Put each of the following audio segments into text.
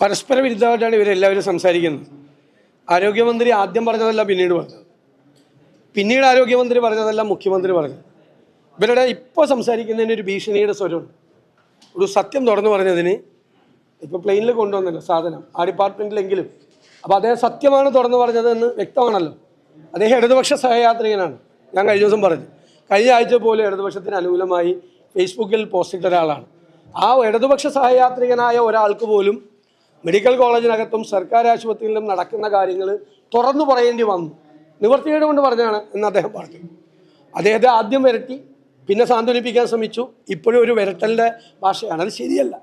പരസ്പര വിരുദ്ധമായിട്ടാണ് ഇവരെല്ലാവരും സംസാരിക്കുന്നത്. ആരോഗ്യമന്ത്രി ആദ്യം പറഞ്ഞതല്ല പിന്നീട് പറഞ്ഞത്. പിന്നീട് ആരോഗ്യമന്ത്രി പറഞ്ഞതല്ല മുഖ്യമന്ത്രി പറഞ്ഞത്. ഇവരുടെ ഇപ്പോൾ സംസാരിക്കുന്നതിന് ഒരു ഭീഷണിയുടെ സ്വരമുണ്ട്. ഒരു സത്യം തുറന്നു പറഞ്ഞതിന് ഇപ്പോൾ പ്ലെയിനിൽ കൊണ്ടുവന്നല്ലോ സാധനം. ആ ഡിപ്പാർട്ട്മെന്റിലെങ്കിലും അപ്പോൾ അദ്ദേഹം സത്യമാണ് തുറന്നു പറഞ്ഞതെന്ന് വ്യക്തമാണല്ലോ. അദ്ദേഹം ഇടതുപക്ഷ സഹയാത്രികനാണ്. ഞാൻ കഴിഞ്ഞ ദിവസം പറഞ്ഞു. കഴിഞ്ഞ ആഴ്ച പോലെ ഇടതുപക്ഷത്തിന് അനുകൂലമായി ഫേസ്ബുക്കിൽ പോസ്റ്റ് ഇട്ട ഒരാളാണ്. ആ ഇടതുപക്ഷ സഹയാത്രികനായ ഒരാൾക്ക് പോലും മെഡിക്കൽ കോളേജിനകത്തും സർക്കാർ ആശുപത്രിയിലും നടക്കുന്ന കാര്യങ്ങൾ തുറന്നു പറയേണ്ടി വന്നു. നിവർത്തികേട് കൊണ്ട് പറഞ്ഞാണ് എന്ന് അദ്ദേഹം പറഞ്ഞു. അദ്ദേഹത്തെ ആദ്യം വരട്ടി പിന്നെ സാന്ത്വനിപ്പിക്കാൻ ശ്രമിച്ചു. ഇപ്പോഴും ഒരു വിരട്ടലിന്റെ ഭാഷയാണ്. അത് ശരിയല്ല.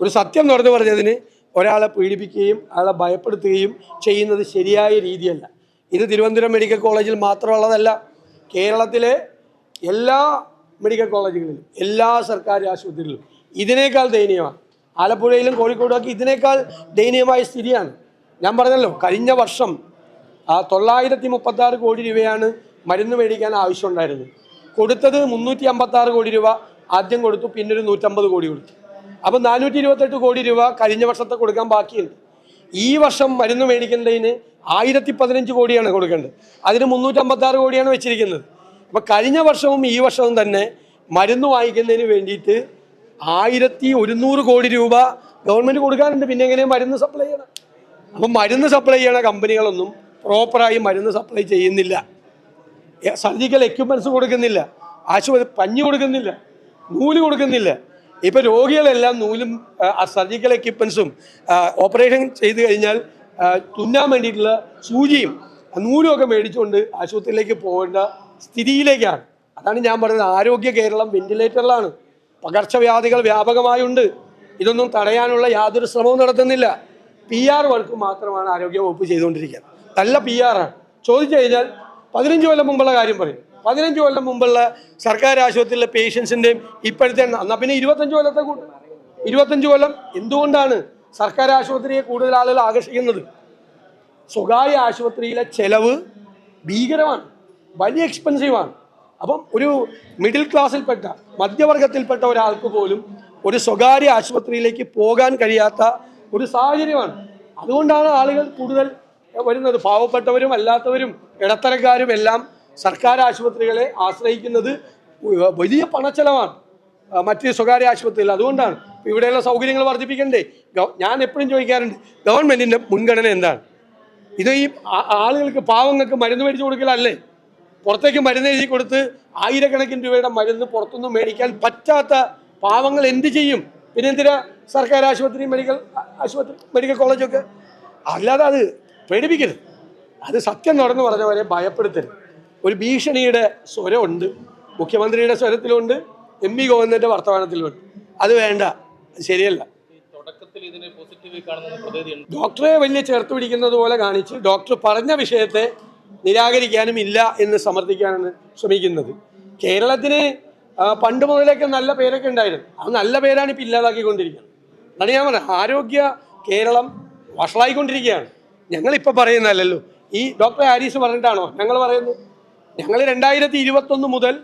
ഒരു സത്യം തുറന്നു പറഞ്ഞതിന് ഒരാളെ പീഡിപ്പിക്കുകയും അയാളെ ഭയപ്പെടുത്തുകയും ചെയ്യുന്നത് ശരിയായ രീതിയല്ല. ഇത് തിരുവനന്തപുരം മെഡിക്കൽ കോളേജിൽ മാത്രമുള്ളതല്ല. കേരളത്തിലെ എല്ലാ മെഡിക്കൽ കോളേജുകളിലും എല്ലാ സർക്കാർ ആശുപത്രികളിലും ഇതിനേക്കാൾ ദയനീയമാണ്. ആലപ്പുഴയിലും കോഴിക്കോടും ഒക്കെ ഇതിനേക്കാൾ ദയനീയമായ സ്ഥിതിയാണ്. ഞാൻ പറഞ്ഞല്ലോ കഴിഞ്ഞ വർഷം തൊള്ളായിരത്തി മുപ്പത്തി ആറ് കോടി രൂപയാണ് മരുന്ന് മേടിക്കാൻ ആവശ്യമുണ്ടായിരുന്നത്. കൊടുത്തത് മുന്നൂറ്റി അമ്പത്തി ആറ് കോടി രൂപ ആദ്യം കൊടുത്തു പിന്നെ ഒരു നൂറ്റമ്പത് കോടി കൊടുത്തു. അപ്പം നാനൂറ്റി ഇരുപത്തെട്ട് കോടി രൂപ കഴിഞ്ഞ വർഷത്തെ കൊടുക്കാൻ ബാക്കിയുണ്ട്. ഈ വർഷം മരുന്ന് മേടിക്കേണ്ടതിന് ആയിരത്തി പതിനഞ്ച് കോടിയാണ് കൊടുക്കേണ്ടത്. അതിന് മുന്നൂറ്റമ്പത്തി ആറ് കോടിയാണ് വെച്ചിരിക്കുന്നത്. അപ്പം കഴിഞ്ഞ വർഷവും ഈ വർഷവും തന്നെ മരുന്ന് വാങ്ങിക്കുന്നതിന് വേണ്ടിയിട്ട് ആയിരത്തി ഒരുന്നൂറ് കോടി രൂപ ഗവൺമെന്റ് കൊടുക്കാനുണ്ട്. പിന്നെ എങ്ങനെയാണ് മരുന്ന് സപ്ലൈ ചെയ്യണം? അപ്പം മരുന്ന് സപ്ലൈ ചെയ്യണ കമ്പനികളൊന്നും പ്രോപ്പറായി മരുന്ന് സപ്ലൈ ചെയ്യുന്നില്ല. സർജിക്കൽ എക്യുപ്മെന്റ്സ് കൊടുക്കുന്നില്ല. ആശുപത്രി പഞ്ഞു കൊടുക്കുന്നില്ല. നൂൽ കൊടുക്കുന്നില്ല. ഇപ്പം രോഗികളെല്ലാം നൂലും സർജിക്കൽ എക്യുപ്മെൻസും ഓപ്പറേഷൻ ചെയ്ത് കഴിഞ്ഞാൽ തുന്നാൻ വേണ്ടിയിട്ടുള്ള സൂചിയും നൂലും ഒക്കെ മേടിച്ചുകൊണ്ട് ആശുപത്രിയിലേക്ക് പോകേണ്ട സ്ഥിതിയിലേക്കാണ്. അതാണ് ഞാൻ പറയുന്നത് ആരോഗ്യ കേരളം വെന്റിലേറ്ററിലാണ് പകർച്ചവ്യാധികൾ വ്യാപകമായുണ്ട്. ഇതൊന്നും തടയാനുള്ള യാതൊരു ശ്രമവും നടത്തുന്നില്ല. പി ആർ വർക്ക് മാത്രമാണ് ആരോഗ്യവകുപ്പ് ചെയ്തുകൊണ്ടിരിക്കുന്നത്. നല്ല പി ആണ്. ചോദിച്ചു കഴിഞ്ഞാൽ പതിനഞ്ച് കൊല്ലം മുമ്പുള്ള കാര്യം പറയും. പതിനഞ്ച് കൊല്ലം മുമ്പുള്ള സർക്കാർ ആശുപത്രിയിലെ പേഷ്യൻസിന്റെയും ഇപ്പോഴത്തെ എന്നാൽ പിന്നെ ഇരുപത്തഞ്ച് കൊല്ലത്തെ കൂട്ടും. ഇരുപത്തഞ്ച് കൊല്ലം എന്തുകൊണ്ടാണ് സർക്കാർ ആശുപത്രിയെ കൂടുതൽ ആളുകൾ ആകർഷിക്കുന്നത്? സ്വകാര്യ ആശുപത്രിയിലെ ചെലവ് ഭീകരമാണ്. വലിയ എക്സ്പെൻസീവാണ് അപ്പം ഒരു മിഡിൽ ക്ലാസ്സിൽപ്പെട്ട മധ്യവർഗത്തിൽപ്പെട്ട ഒരാൾക്ക് പോലും ഒരു സ്വകാര്യ ആശുപത്രിയിലേക്ക് പോകാൻ കഴിയാത്ത ഒരു സാഹചര്യമാണ്. അതുകൊണ്ടാണ് ആളുകൾ കൂടുതൽ വരുന്നത്. പാവപ്പെട്ടവരും അല്ലാത്തവരും ഇടത്തരക്കാരും എല്ലാം സർക്കാർ ആശുപത്രികളെ ആശ്രയിക്കുന്നത് വലിയ പണച്ചെലവാണ്. മറ്റ് സ്വകാര്യ ആശുപത്രിയിൽ അതുകൊണ്ടാണ് ഇവിടെയുള്ള സൗകര്യങ്ങൾ വർദ്ധിപ്പിക്കണ്ടേ. ഞാൻ എപ്പോഴും ചോദിക്കാറുണ്ട് ഗവൺമെന്റിന്റെ മുൻഗണന എന്താണ്? ഇത് ഈ ആളുകൾക്ക് പാവങ്ങൾക്ക് മരുന്ന് മേടിച്ചു കൊടുക്കലല്ലേ? പുറത്തേക്ക് മരുന്ന് എഴുതി കൊടുത്ത് ആയിരക്കണക്കിന് രൂപയുടെ മരുന്ന് പുറത്തുനിന്ന് മേടിക്കാൻ പറ്റാത്ത പാവങ്ങൾ എന്ത് ചെയ്യും? പിന്നെ എന്തിനാ സർക്കാർ ആശുപത്രി മെഡിക്കൽ ആശുപത്രി മെഡിക്കൽ കോളേജൊക്കെ അല്ലാതെ അത് പേടിപ്പിക്കരുത്. അത് സത്യം തുറന്നു പറഞ്ഞവരെ ഭയപ്പെടുത്തരുത്. ഒരു ഭീഷണിയുടെ സ്വരമുണ്ട്. മുഖ്യമന്ത്രിയുടെ സ്വരത്തിലുണ്ട്. M V ഗോവിന്ദന്റെ വർത്തമാനത്തിലുണ്ട്. അത് വേണ്ട. ശരിയല്ല. ഡോക്ടറെ വലിയ ചേർത്ത് പിടിക്കുന്നത് പോലെ കാണിച്ച് ഡോക്ടർ പറഞ്ഞ വിഷയത്തെ നിരാകരിക്കാനും ഇല്ല എന്ന് സമർത്ഥിക്കാനാണ് ശ്രമിക്കുന്നത്. കേരളത്തിന് പണ്ട് മുതലൊക്കെ നല്ല പേരൊക്കെ ഉണ്ടായിരുന്നു. ആ നല്ല പേരാണ് ഇപ്പം ഇല്ലാതാക്കിക്കൊണ്ടിരിക്കുന്നത്. അതാണ് ഞാൻ പറഞ്ഞത്. ആരോഗ്യ കേരളം വഷളായിക്കൊണ്ടിരിക്കുകയാണ്. ഞങ്ങളിപ്പോൾ പറയുന്നതല്ലല്ലോ. ഈ ഡോക്ടർ ഹാരിസ് പറഞ്ഞിട്ടാണോ? ഞങ്ങൾ പറയുന്നു ഞങ്ങൾ രണ്ടായിരത്തി ഇരുപത്തൊന്ന് മുതൽ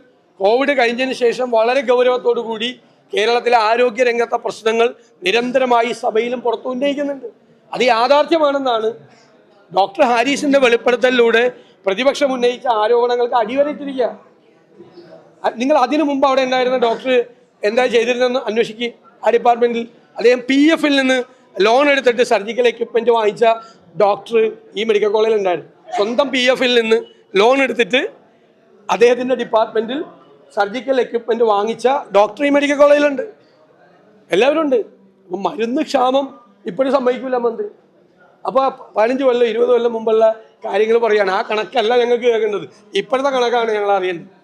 കോവിഡ് കഴിഞ്ഞതിന് ശേഷം വളരെ ഗൗരവത്തോടു കൂടി കേരളത്തിലെ ആരോഗ്യ രംഗത്തെ പ്രശ്നങ്ങൾ നിരന്തരമായി സഭയിലും പുറത്തു ഉന്നയിക്കുന്നുണ്ട്. അത് യാഥാർത്ഥ്യമാണെന്നാണ് ഡോക്ടർ ഹാരിസിന്റെ വെളിപ്പെടുത്തലിലൂടെ പ്രതിപക്ഷം ഉന്നയിച്ച ആരോപണങ്ങൾക്ക് അടിവരയിട്ടിരിക്കുക നിങ്ങൾ അതിനു മുമ്പ് അവിടെ ഉണ്ടായിരുന്ന ഡോക്ടർ എന്താ ചെയ്തിരുന്നെന്ന് അന്വേഷിക്കുക ആ ഡിപ്പാർട്ട്മെന്റിൽ അദ്ദേഹം പി എഫിൽ നിന്ന് ലോൺ എടുത്തിട്ട് സർജിക്കൽ എക്യുപ്മെന്റ് വാങ്ങിച്ച ഡോക്ടർ ഈ മെഡിക്കൽ കോളേജിൽ ഉണ്ടായിരുന്നു. സ്വന്തം പി എഫിൽ നിന്ന് ലോൺ എടുത്തിട്ട് അദ്ദേഹത്തിന്റെ ഡിപ്പാർട്ട്മെന്റിൽ സർജിക്കൽ എക്യുപ്മെന്റ് വാങ്ങിച്ച ഡോക്ടർ ഈ മെഡിക്കൽ കോളേജിലുണ്ട്. എല്ലാവരും ഉണ്ട് അപ്പം മരുന്ന് ക്ഷാമം ഇപ്പോഴും സംഭവിക്കില്ല മന്ത്രി. അപ്പോൾ പതിനഞ്ച് കൊല്ലം ഇരുപത് കൊല്ലം മുമ്പുള്ള കാര്യങ്ങൾ പറയുകയാണ് ആ കണക്കല്ല ഞങ്ങൾക്ക് കേൾക്കേണ്ടത്. ഇപ്പോഴത്തെ കണക്കാണ് ഞങ്ങൾ അറിയേണ്ടത്.